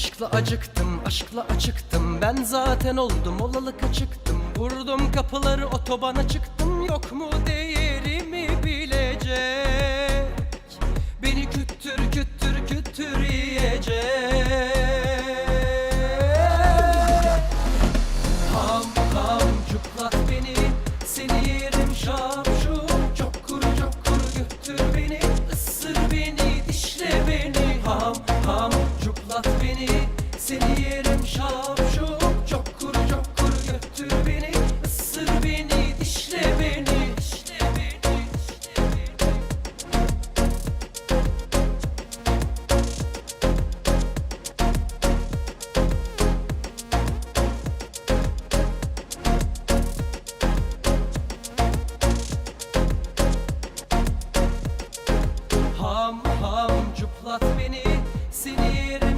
Aşkla acıktım, aşkla acıktım. Ben zaten oldum, olalı kaçıktım. Vurdum kapıları, otobana çıktım. Yok mu değerimi cuplat beni Seni yerim şapşu Çok kuru çok kuru götür beni. Isır Dişle beni dişle beni. Ham ham cuplat beni Seni yerim